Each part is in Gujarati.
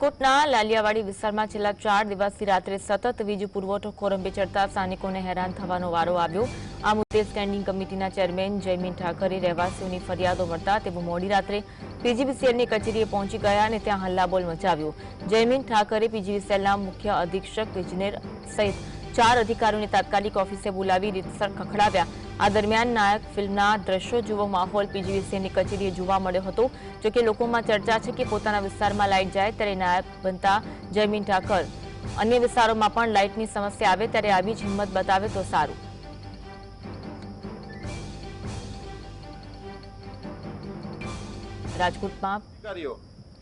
રાજકોટના લાલિયાવાડી વિસ્તારમાં છેલ્લા ચાર દિવસથી રાત્રે સતત વીજ પુરવઠો ખોરંભે ચડતા સ્થાનિકોને હેરાન થવાનો વારો આવ્યો. આ મુદ્દે સ્ટેન્ડિંગ કમિટીના ચેરમેન જયમીન ઠાકરે રહેવાસીઓની ફરિયાદો મળતા તેઓ મોડી રાત્રે પીજીવીસીએલની કચેરીએ પહોંચી ગયા અને ત્યાં હલ્લાબોલ મચાવ્યો. જયમીન ઠાકરે પીજીવીસીએલના મુખ્ય અધિક્ષક ઇજનેર સહિત ચાર અધિકારીઓને તાત્કાલિક ઓફિસે બોલાવી રીતસર ખખડાવ્યા. આ દરમિયાન નાયક ફિલ્મના દ્રશ્યો જેવો માહોલ પીજીવીસીની કચેરીએ જોવા મળ્યો હતો. જોકે લોકોમાં ચર્ચા છે કે પોતાના વિસ્તારમાં લાઇટ જાય ત્યારે નાયક બનતા જયમીન ઠાકર. અન્ય વિસ્તારોમાં પણ લાઇટની સમસ્યા આવે ત્યારે આવી જ હિંમત બતાવે તો સારું. રાજકોટમાં અધિકારીઓ,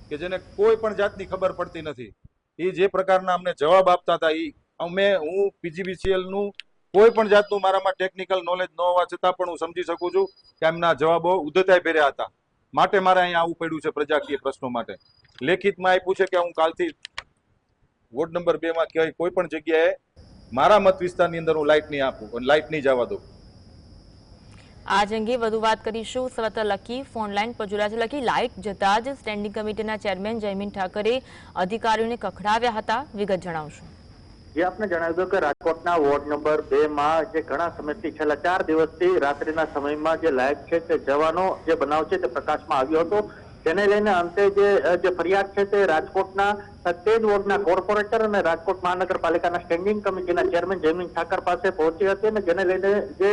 કે જેને કોઈ પણ જાતની ખબર પડતી નથી, એ જે પ્રકારના અમને જવાબ આપતા હતા, એ અમે, હું પીજીવીસીએલનું કોઈ પણ જાતનું મારામાં ટેકનિકલ નોલેજ ન હોવા છતાં પણ હું સમજી શકું છું કે એમના જવાબો ઉદ્ધતાઈ ભેર્યા હતા. માટે મારે અહીંયા આવવું પડ્યું છે પ્રજાકીય પ્રશ્નો માટે. લેખિતમાં આપ્યું છે કે હું કાલથી વોર્ડ નંબર બે માં ક્યાંય કોઈ પણ જગ્યાએ મારા મત વિસ્તારની અંદર હું લાઇટ નહીં આપું લાઇટ નહીં જવા દઉં. આજ અંગે વધુ વાત કરીશું. સવત લકી ફોન લાઈન પર જોડાયા છે. લકી લાઇટ જતા જ સ્ટેન્ડિંગ કમિટીના ચેરમેન જયમીન ઠાકરે અધિકારીઓને કખડાવ્યા હતા. વિગત જણાવશો. જે આપને જણાવી દઉં કે રાજકોટના વોર્ડ નંબર બે માં જે ઘણા સમયથી છેલ્લા ચાર દિવસથી રાત્રિના સમયમાં જે લાયક છે તે જવાનો જે બનાવ છે તે પ્રકાશમાં આવ્યો હતો. તેને લઈને અંતે જે ફરિયાદ છે તે રાજકોટના તે જ વોર્ડના કોર્પોરેટર અને રાજકોટ મહાનગરપાલિકાના સ્ટેન્ડિંગ કમિટીના ચેરમેન જયમીન ઠાકર પાસે પહોંચી હતી અને જેને લઈને જે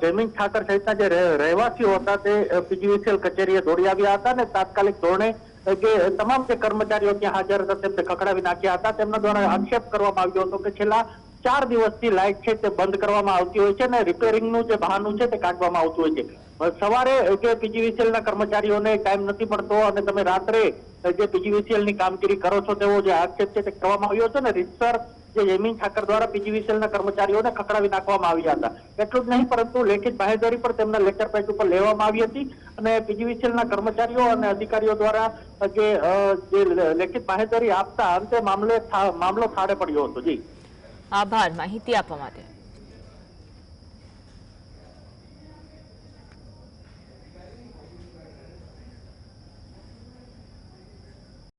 જયમીન ઠાકર સહિતના જે રહે- રહેવાસીઓ હતા તે પીજીવીસીએલ કચેરીએ દોડી આવ્યા હતા અને તાત્કાલિક ધોરણે જે તમામ જે કર્મચારીઓ ત્યાં હાજર હતા, તેમને ખખડાવી નાખ્યા હતા. તેમના દ્વારા આક્ષેપ કરવામાં આવ્યો હતો કે છેલ્લા ચાર દિવસથી લાઇટ છે તે બંધ કરવામાં આવતી હોય છે અને રિપેરિંગનું જે બહાનું છે તે કાઢવામાં આવતું હોય છે. સવારે જે પીજીવીસીએલના કર્મચારીઓને ટાઈમ નથી પડતો અને તમે રાત્રે જે પીજીવીસીએલની કામગીરી કરો છો તેવો જે આક્ષેપ છે તે કરવામાં આવ્યો છે ને રીતસર જે યમીન ઠાકર દ્વારા પીજીવીસીએલ ના કર્મચારીઓને ખકડાવી નાખવામાં આવ્યા હતા. એટલું જ નહીં, પરંતુ લેખિત બાહેધરી પણ તેમના લેટર પેજ ઉપર લેવામાં આવી હતી અને પીજીવીસીએલ ના કર્મચારીઓ અને અધિકારીઓ દ્વારા જે લેખિત બાહેધરી આપતા અંતે મામલે મામલો થાળે પડ્યો હતો. જી. આભાર. માહિતી આપવા માટે.